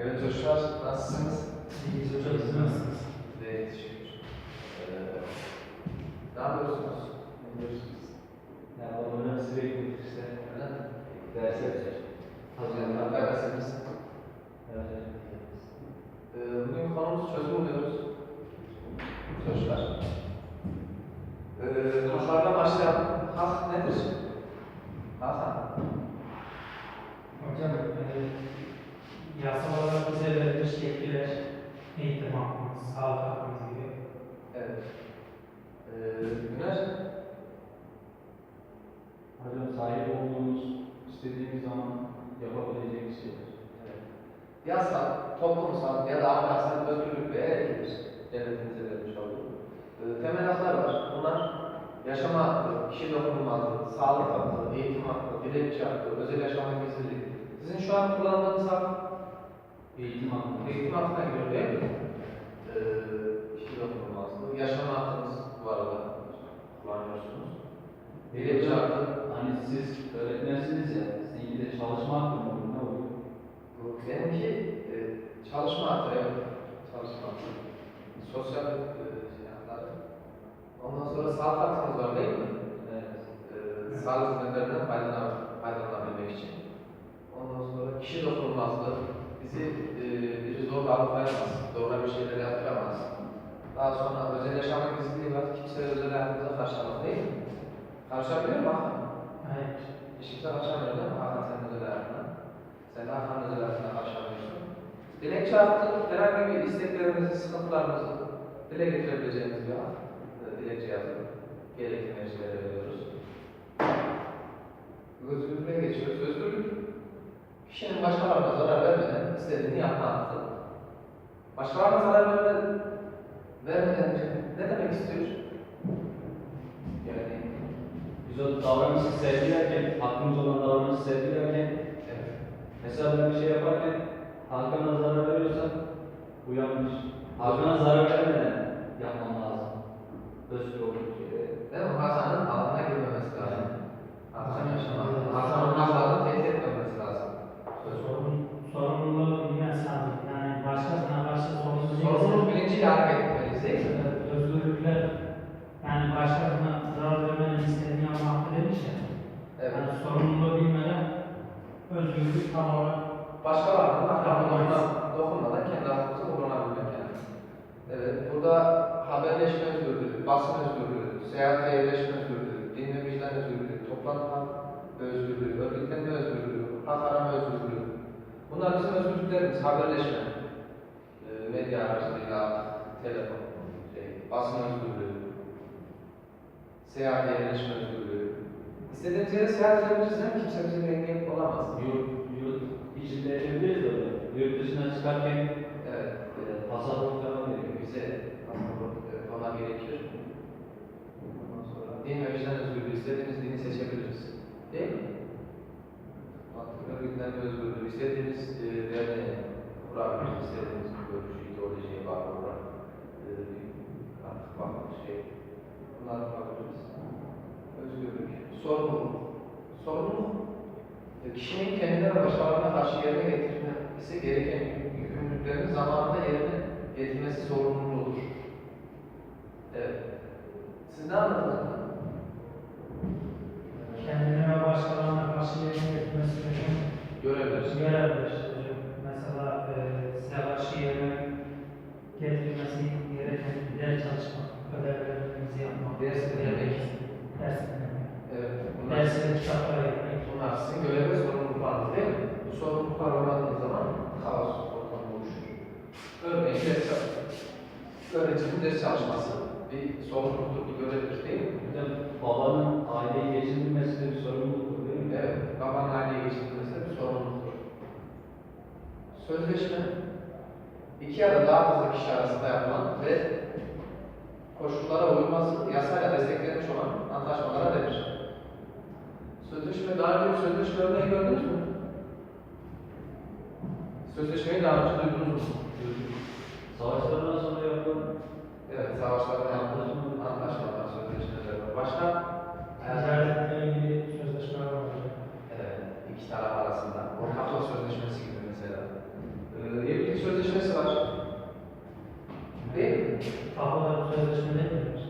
Evet çocuklar nasılsınız? İyiyiz hocam, siz nasılsınız? Evet teşekkür. Ee, ne yapıyorsunuz? Ya babamın sürekli işte Öyle mi? ders yapacak. Hazırlanma dersiniz. Evet. Ee, bugün konumuz çözüm oluyoruz. Çocuklar. Ee, haklarla başlayalım. Hak nedir? Hakan. Hocam, e, yasal olarak bize verilmiş yetkiler, eğitim hakkımız, sağlık hakkımız gibi. Evet. Ee, Güner. Hocam sahip olduğumuz, istediğimiz zaman yapabileceğimiz şeyler. Evet. Yasal, toplumsal ya da ahlaksal özgürlük ve eğitimdir. Devletimize verilmiş olduğu. Ee, temel haklar var. Bunlar yaşama hakkı, kişi dokunulmazlığı, sağlık hakkı, eğitim hakkı, dilekçe hakkı, özel yaşama gizliliği. Sizin şu an kullandığınız hak Eğitim hakkı. eğitim hakkına giriyor değil mi? Ee, kişi dokunulmazlığı, yaşama hakkınız bu arada kullanıyorsunuz. Dilekçe hakkı, Hani siz öğretmensiniz ya, sizin de çalışma hakkı mı ne olur? Bu benimki e, çalışma evet. Çalışma hakkı. Sosyal e, şey hakları. Ondan sonra sağlık hakkımız var değil mi? Evet. E, sağlık hizmetlerinden faydalan, faydalanabilmek için. Ondan sonra kişi dokunulmazlığı. Bizi e, biri zorla alıkoyamaz, zorla bir şeyler yaptıramaz. Daha sonra özel yaşama gizliliği var. Kimse özel hayatımıza karışamaz değil mi? Karışabiliyor mu Hakan? Hayır. Hiç kimse karışamıyor değil mi Hakan senin özel hayatına? Sen de Hakan'ın özel hayatına karışamıyorsun. Dilekçe hakkı herhangi bir isteklerimizi, sıkıntılarımızı dile getirebileceğimiz bir hak. Ee, Dilekçe yazıp gerekli mercilere veriyoruz. Özgürlüğe geçiyoruz. Özgürlük, kişinin başkalarına zarar vermeden istediğini yapma hakkı. Başkalarına zarar vermeden, vermeden ne demek istiyor? Yani Biz o davranışı sergilerken, hakkımız olan davranışı sergilerken, evet. mesela ben bir şey yaparken Hakan'a zarar bu yanlış. Hakan'a zarar vermeden yapmam lazım. Özgür olur ki. Değil mi? Hasan'ın altına girmemesi lazım. Hasan yaşamak. Hasan'ın haklarını tehdit etmemesi lazım. Sorun, sorumluluğu bilmez lazım. Yani başkasına karşı sorumluluk Sorumluluk bilinciyle hareket etmeliyiz değil mi? Evet, özgürlükler, yani başkasına zarar vermenin istediğini yapma hakkı demiş ya. Evet. Yani sorumluluğu bilmeden özgürlük tam olarak Başkalarının haklarına dokunmadan kendi hakkımızı kullanabilmek yani. Evet. Burada haberleşme özgürlüğü, basın özgürlüğü, seyahate yerleşme özgürlüğü, din ve vicdan özgürlüğü, toplanma özgürlüğü, örgütlenme özgürlüğü, hak arama özgürlüğü. Bunlar bizim özgürlüklerimiz, haberleşme, e, medya aracılığıyla, telefon, şey, basın özgürlüğü, seyahat yerleşme özgürlüğü. İstediğimiz yere seyahat edebiliriz? Kimse bize bir engel olamaz. Yurt, yurt de öyle. Yurt dışına çıkarken Evet. e, pasaport falan gerekiyor. Bize pasaport falan gerekir. Ondan sonra din ve vicdan özgürlüğü, istediğimiz dini seçebiliriz. Değil mi? Mantık örgütlenme özgürlüğü, istediğimiz e, derneğe kurabiliriz, istediğimiz bir görüşü, ideolojiye bağlı olarak e, artık bakma şey, bunları yapabiliriz. Özgürlük, sorumluluk. Sorumluluk, e, kişinin kendine ve karşı yerine getirmesi gereken yükümlülüklerini zamanında yerine getirmesi sorumluluğudur. Evet. Siz ne anladınız? kendine ve başkalarına karşı yerine getirmesi gereken Görevler. görevler. Mesela e, karşı yerine getirilmesi gereken ders çalışmak, ödevlerinizi yapmak, Ders dinlemek. ders dinlemek, Evet. Dersleri kitaplara gitmek. bunlar sizin görev ve sorumluluklarınız değil mi? Bu sorumluluklar olmadığı zaman kaos ortamı oluşur. Örneğin ders çalışmak. Öğrencinin ders çalışması bir sorumluluktur, bir görevdir değil mi? Bir de babanın aileyi geçindirmesi de bir sorumluluktur değil mi? Evet, babanın aileye geçirilmesi de bir sorumluluktur. Sözleşme, iki ya da daha fazla kişi arasında yapılan ve koşullara uyulması yasayla desteklenmiş olan antlaşmalara denir. Sözleşme, daha önce sözleşme örneği gördünüz mü? Sözleşmeyi daha önce duydunuz mu? Savaşlardan sonra yapılan Evet, savaşlardan yapılan anlaşmalar, sözleşmeler var. Başka? Ticaretle ilgili sözleşmeler var. Evet, iki taraf arasında. Ortaklık sözleşmesi gibi mesela. Ee, evlilik sözleşmesi var. Değil mi? Tapular sözleşme değil mi?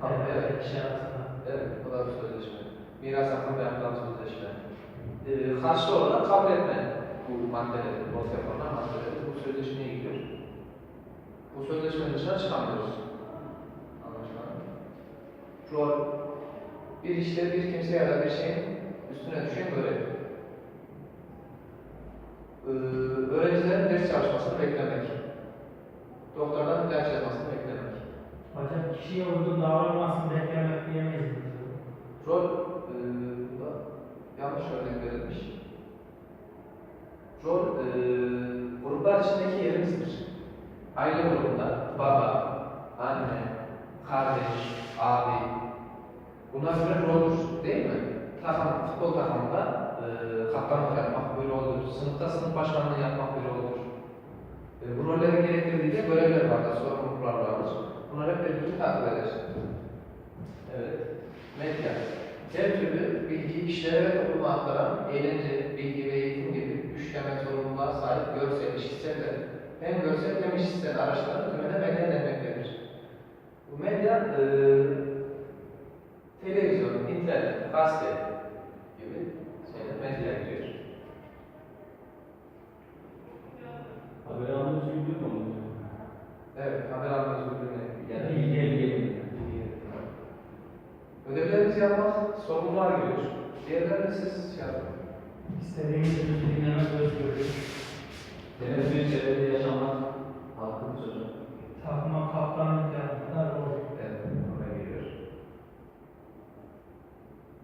Tapu, evet. evet. Kişi arasında. Evet, bu da bir sözleşme. Miras hakkında yapılan sözleşme. Ee, karşı olarak kabul etme bu maddeleri, ortaya konulan maddeleri bu sözleşmeye giriyor. Bu sözleşmenin dışına çıkamıyoruz. Anlaşılan. Rol, bir işte bir kimse ya da bir şeyin üstüne düşen görev. Ee, öğrencilerin ders çalışmasını beklemek. Doktordan ilaç yazmasını beklemek. Hocam kişiye uygun davranmasını beklemek diyemeyiz. Rol, e, yanlış örnek verilmiş. Aile grubunda baba, anne, kardeş, abi, bunlar birer roldür değil mi? Takım, futbol takımında e, kaptanlık yapmak bir roldür. Sınıfta sınıf başkanlığı yapmak bir roldür. E, bu rollerin gerektirdiği de görevler vardır, sorumluluklar vardır. Bunlar hep birbirini takip eder. Evet. Medya. Her türlü bilgi, işlere ve topluma aktaran, eğlence, bilgi ve eğitim gibi üç temel sorumluluğa sahip görsel, işitsel hem görsel hem işitsel araçların tümüne medya denmektedir. Bu medya, e, televizyon, internet, gazete gibi şeyler medya giriyor. Haber almanız güldür mü? Evet, haber alma özgürlüğüne Yani yani bilgi elde. Ödevlerimizi yapmak sorumluluğa giriyor. Diğerlerini siz şey yapın. İstediğimiz sözü dinlemek özgürlüğü. Temiz bir çevrede yaşamak hakkımız hocam. Takma kaptanlık yapmaklar rol. Evet, oraya giriyor.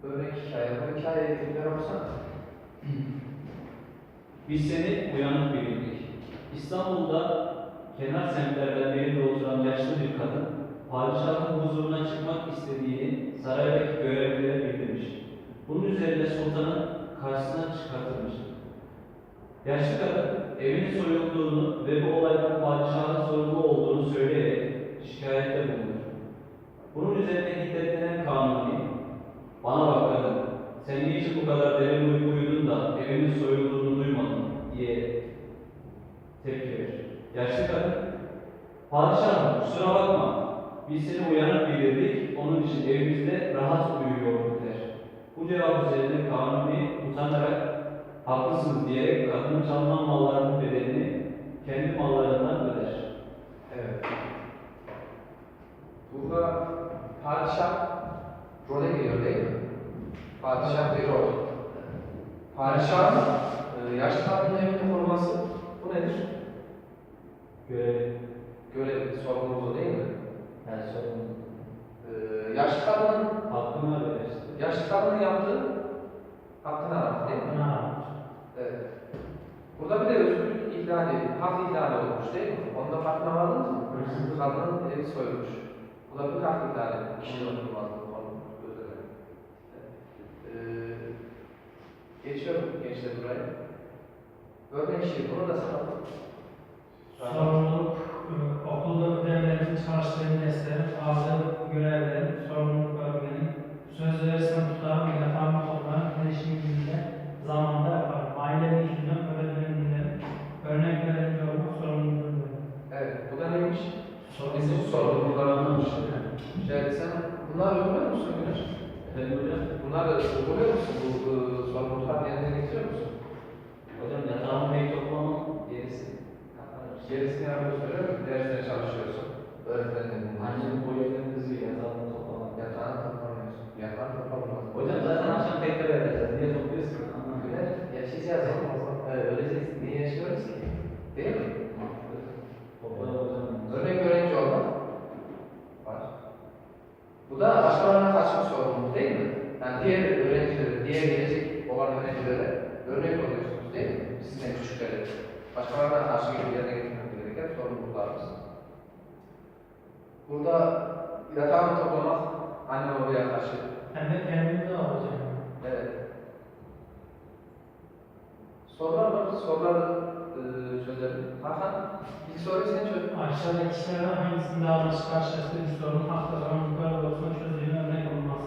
Örnek hikaye, bu hikaye eğitimler olsa Biz seni uyanık bilirdik. İstanbul'da kenar semtlerden birinde oturan yaşlı bir kadın, padişahın huzuruna çıkmak istediğini saraydaki görevlilere bildirmiş. Bunun üzerine sultanın karşısına çıkartılmış. Yaşlı kadın evinin soyulduğunu ve bu olaydan padişahın sorumlu olduğunu söyleyerek şikayette bulunur. Bunun üzerine hiddetlenen kanuni, bana bak kadın, sen niçin bu kadar derin uyku uyudun da evinin soyulduğunu duymadın diye tepki verir. Yaşlı kadın, padişahım kusura bakma, biz seni uyanık bilirdik, onun için evimizde rahat uyuyorduk der. Bu cevap üzerine kanuni utanarak haklısınız diyerek kadının çalınan mallarının bedelini kendi mallarından öder. Evet. Burada padişah role giriyor değil mi? Padişah bir rol. Padişahın e, yaşlı kadının evini koruması bu nedir? Görev, Görev sorumluluğu değil mi? yani sorumluluk. E, yaşlı kadının Hakkını öder yaşlı kadının yaptığı hakkını aramak değil mi? Evet. Burada bir de özgürlük ihlali, hak ihlali olmuş değil mi? Onda farkına vardınız mı? Kadının evi soyulmuş. Bu da bir hak ihlali. Kişinin oturmazlığı. Gözleri. Ee, geçiyorum gençler buraya. Örnek şey, bunu da sana sorumluluk, e, okulda ödevlerin, çalıştığı mesleğin, aldığı görevlerin, sorumluluk örgünün, söz verirsem tutarım, yatağımı toplarım, erişim gününde, zamanda yaparım. Ailemin yüzünden öğretmenim dinlerim. Örnek öğrenci olmak sorumluluğum benim. Evet, bu da neymiş? Sorumluluk. Bizim sorumluluklar anlamış. Şey, sen bunlar uyguluyor musun Güneş? Efendim hocam? Bunlar uyguluyor musun? Bu, bu sorumluluklar yerine getiriyor musun? Hocam yatağımı pek toplamam gerisi. Gerisini yapıyor söylüyor musun? Dersine çalışıyorsun. Öğretmenin Annemin boyunun kızı yatağımı toplamam. Yatağını toplamıyorsun. Yatağını toplamıyorsun. Hocam zaten akşam tekrar edeceğiz. Niye topluyoruz ki? Güneş, yaşayacağız ama o zaman. Evet, öleceğiz. Niye yaşıyoruz ki? Değil mi? Toplayalım hocam. Örnek öğrenci olmak var. Bu da başkalarına karşı bir sorumluluk değil mi? Yani diğer öğrencilere, diğer gelecek olan öğrencilere örnek oluyorsunuz değil mi? Sizden küçüklere. Başkalarına karşı gelip yerine getirmek sorumluluklarımız. Burada yatağını toplamak anne babaya karşı. Hem de kendimde olacak. Evet. Sorular var. Soruları e, çözelim. Hakan, ilk soruyu sen çöz. Aşağıdaki kişilerden hangisinde davranış karşılaştığı bir sorun hafta sonu yukarı olsun çözdüğüne örnek olmaz.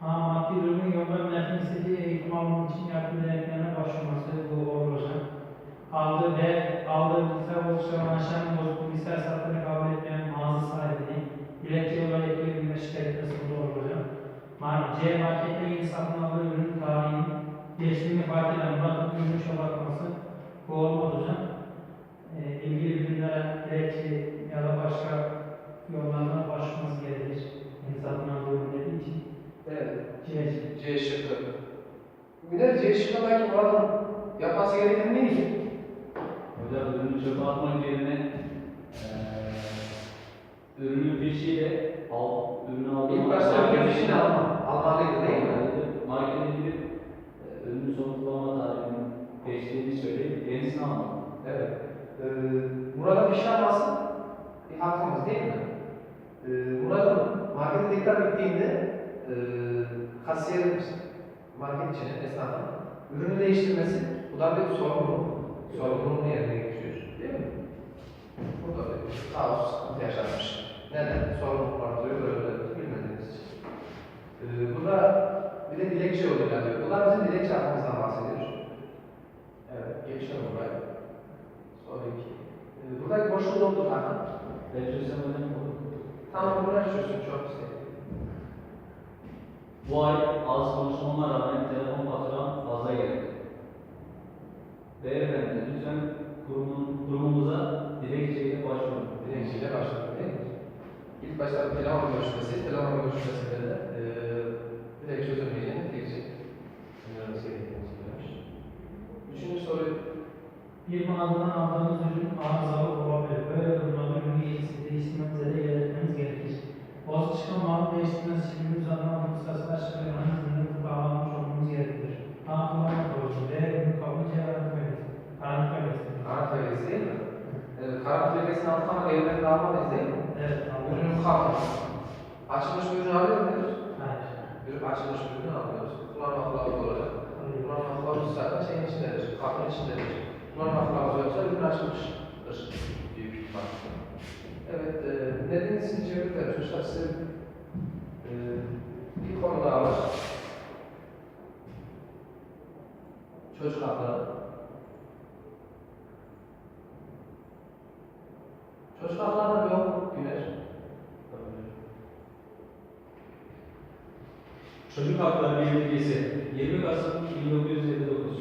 Ha, maddi durumun ve milletin istediği eğitim almak için yardım deneklerine başvurması aldığı ve aldığı bilgisayar bozuklarına aşan bozuk bilgisayar satını kabul etmeyen mağaza sahibini dilekçe olarak ilgili günde şikayet etmesi doğru hocam. C. Marketle ilgili satın aldığı ürün tarihinin geçtiğini fark eden Murat'ın ürünü şabakması bu olmadı hocam. E, ilgili ürünlere dilekçe ya da başka yollarına başvurması gerekir. Yani satın aldığı ürün için. Evet. C. C şıkkı. Bir de C şıkkındaki Murat'ın yapması gereken neydi? Hocam ürünü çöpe atmak yerine eee ürünü fişiyle al, ürünü aldığında İlk başta ürünün fişini alma, almalıydı değil mi? Markete gidip e, ürünün son kullanma tarihinin geçtiğini söyleyip yenisini almak. Evet. Ee, Murat'ın fişini alması bir hakkımız değil mi? Ee, Murat'ın markete tekrar gittiğinde e, kasiyerin market içine esnafın ürünü değiştirmesi bu da bir sorumluluk. Sorumluluğunu yerine? Burada kaos sıkıntı yaşanmış. Neden? Sorumluluklar duruyor böyle bilmediğimiz için. Ee, burada bir de dilekçe yoluyla diyor. Bunlar bizim dilekçe hakkımızdan bahsediyor. Evet, geçiyorum buraya. Sonraki. Ee, buradaki boşluğu doldur Hakan. Çözsem hocam olur. Tamam, çözsün çok güzel. Bu ay az konuşmama rağmen telefon faturam fazla geldi. Beyefendi lütfen kurumun, kurumumuza dilekçeyle başvurun. Dilekçeyle başladık değil mi? İlk başta telefon görüşmesi, telefon görüşmesinde de e, direkt çözülmeyeceğini dilekçe. Önermesi gerektiğini söylemiş. Üçüncü soru, Bir mağazadan aldığınız ürün arızalı olabilir. Böyle durumlarda ürünü iyisi değiştirmenize de yer etmeniz gerekir. Boz çıkan malı değiştirmeniz için ürün üzerinden aldığınız kasılar çıkarmanız ürünü bağlanmış olmanız gerekir. Daha kullanma kılavuzu ve ürün garanti belgesi. Garanti belgesi. karantina belgesi değil mi? E, karantina belgesini aldık ama evden almalıyız değil mi? Evet, Ürünün kalmadı. Açılmış bir ürün alıyor muyuz? Hayır. Ürün açılmış bir ürün almıyoruz. Kullanma kılavuzu olacak. Kullanma kılavuzu zaten şeyin içindedir, kapının içindedir. Kullanma kılavuzu yoksa ürün açılmıştır. Büyük ihtimal. Evet, e, nedeni için çevirdiler. Çocuklar size e, bir konu daha var. Çocuk hakları. Haklarına bir yok Güneş. Çocuk Hakları Bildirgesi 20 Kasım 1959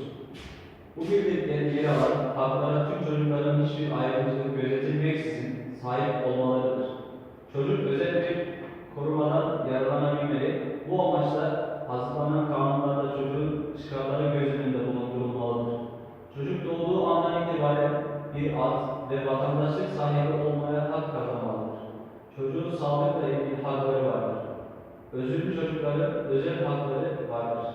Bu bildirgenin yer alan haklara tüm çocukların hiçbir ayrımcılık gözetilmeksizin sahip olmalarıdır. Çocuk özel bir korumadan yararlanabilmeli. Bu amaçla hazırlanan kanunlarda çocuğun çıkarları göz önünde bulundurulmalıdır. Çocuk doğduğu andan itibaren bir ad ve vatandaşlık sahibi olmaya hak kazanmalıdır. Çocuğun sağlıkla ilgili hakları vardır. Özürlü çocukların özel hakları vardır.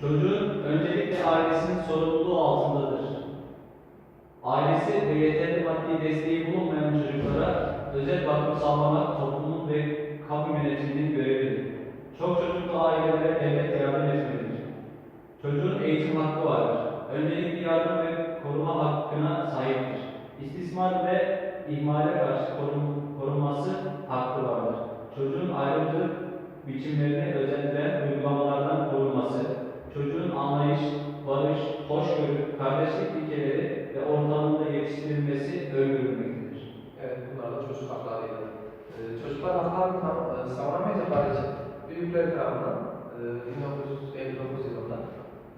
Çocuğun öncelikle ailesinin sorumluluğu altındadır. Ailesi ve yeterli maddi desteği bulunmayan çocuklara özel bakım sağlamak toplumun ve kamu yönetiminin görevidir. Çok çocuklu ailelere devlet yardım etmelidir. Çocuğun eğitim hakkı vardır. Öncelikli yardım ve koruma hakkına sahiptir. İstismar ve ihmale karşı korun- korunması hakkı vardır. Çocuğun ayrımcılık biçimlerini özetleyen uygulamalardan korunması, çocuğun anlayış, barış, hoşgörü, kardeşlik ilkeleri ve ortamında yetiştirilmesi öngörülmektedir. Evet, bunlar da çocuk haklarıyla. Ee, çocuklar haklarını tam e, savunamayacakları için büyükler tarafından e, 1959 yılında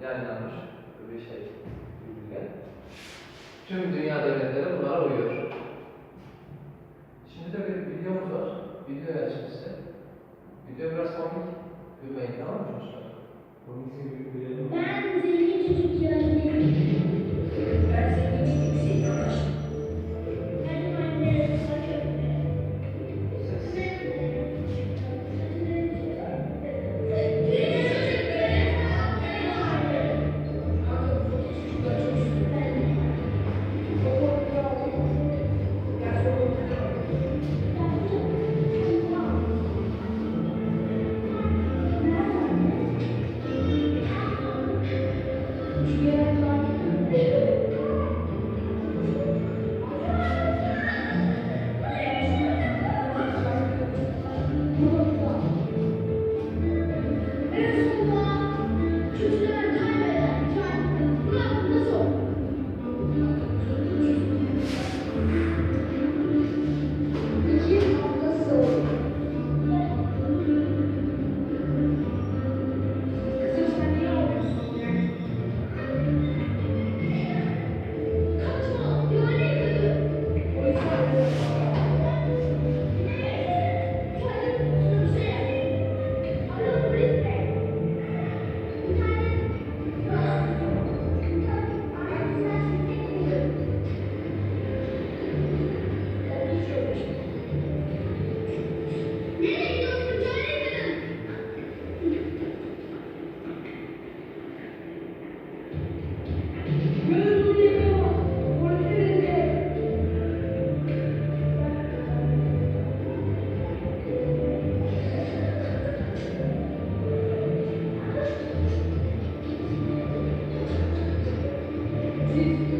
yayınlanmış bir şey, bilgiler. Tüm dünya devletleri bunlara uyuyor. Şimdi de bir videomuz var. Video size. Video biraz komik. Gülmeyin tamam mı çocuklar? Komikse bir görelim. Ben zengin çocuk yani. You.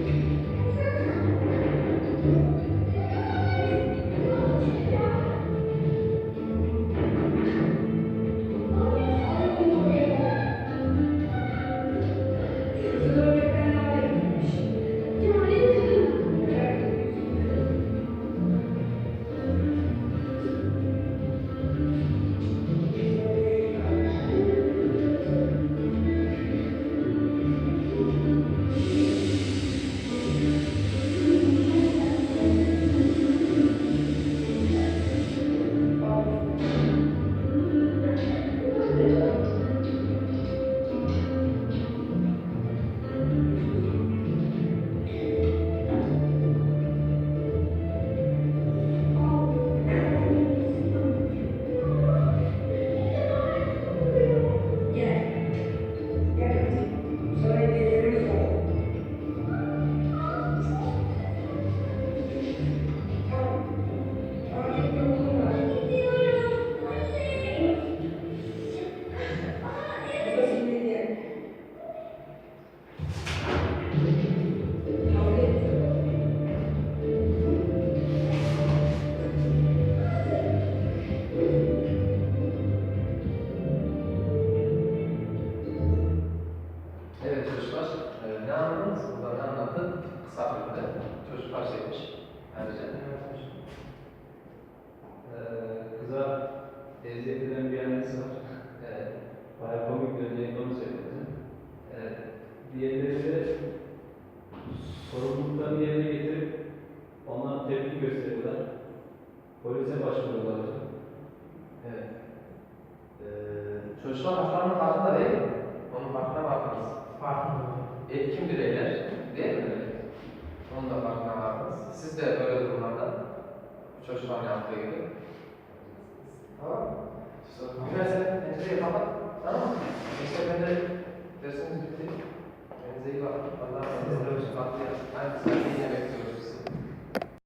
De sorumluluklarını yerine getirip ona tepki gösteriyorlar. Polise başvuruyorlar hocam. Evet. Ee, çocuklar haklarının farkında değil mi? Onun farkına vardınız. Farkında. Etkin bireyler değil mi? Onun da farkına vardınız. Siz de böyle durumlarda çocukların yaptığı gibi. Tamam mı? Güzel sen pencereyi kapat. Tamam mı? İşte ben They were allowed to lose contact and